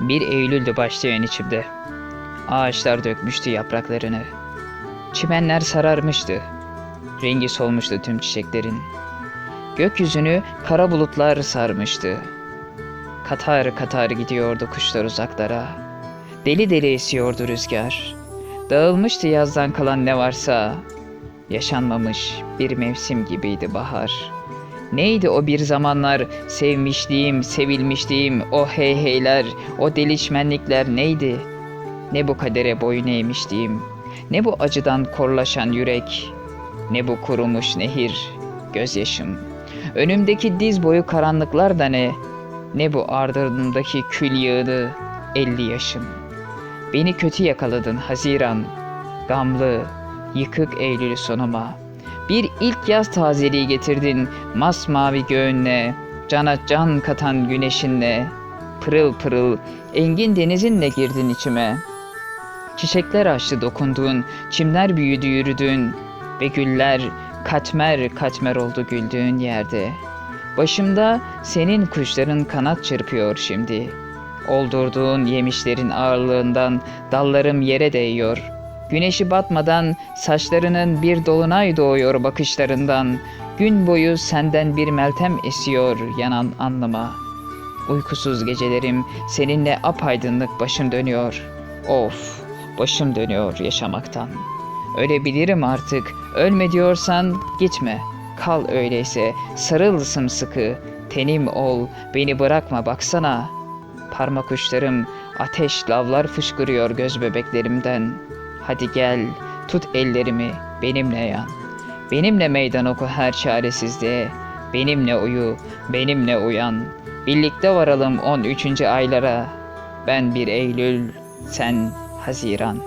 Bir Eylül'dü başlayan içimde. Ağaçlar dökmüştü yapraklarını. Çimenler sararmıştı. Rengi solmuştu tüm çiçeklerin. Gökyüzünü kara bulutlar sarmıştı. Katar katar gidiyordu kuşlar uzaklara. Deli deli esiyordu rüzgar. Dağılmıştı yazdan kalan ne varsa. Yaşanmamış bir mevsim gibiydi bahar. Neydi o bir zamanlar sevmişliğim, sevilmişliğim, o hey heyler, o delişmenlikler neydi? Ne bu kadere boyun eğmişliğim, ne bu acıdan korlaşan yürek, ne bu kurumuş nehir, gözyaşım. Önümdeki diz boyu karanlıklar da ne, ne bu ardımdaki kül yığını, elli yaşım. Beni kötü yakaladın Haziran, gamlı, yıkık Eylül sonuma. Bir ilk yaz tazeliği getirdin masmavi göğünle, cana can katan güneşinle, pırıl pırıl engin denizinle girdin içime. Çiçekler açtı dokunduğun, çimler büyüdü yürüdün ve güller katmer katmer oldu güldüğün yerde. Başımda senin kuşların kanat çırpıyor şimdi. Oldurduğun yemişlerin ağırlığından dallarım yere değiyor. Güneşi batmadan saçlarının bir dolunay doğuyor bakışlarından. Gün boyu senden bir meltem esiyor yanan anlama. Uykusuz gecelerim seninle apaydınlık başım dönüyor. Of, başım dönüyor yaşamaktan. Ölebilirim artık. Ölme diyorsan gitme. Kal öyleyse. Sarıl sımsıkı. Tenim ol. Beni bırakma baksana. Parmak uçlarım ateş lavlar fışkırıyor göz bebeklerimden. Hadi gel. Tut ellerimi. Benimle yan. Benimle meydan oku her çaresizliğe. Benimle uyu. Benimle uyan. Birlikte varalım 13. aylara. Ben bir Eylül, sen Haziran.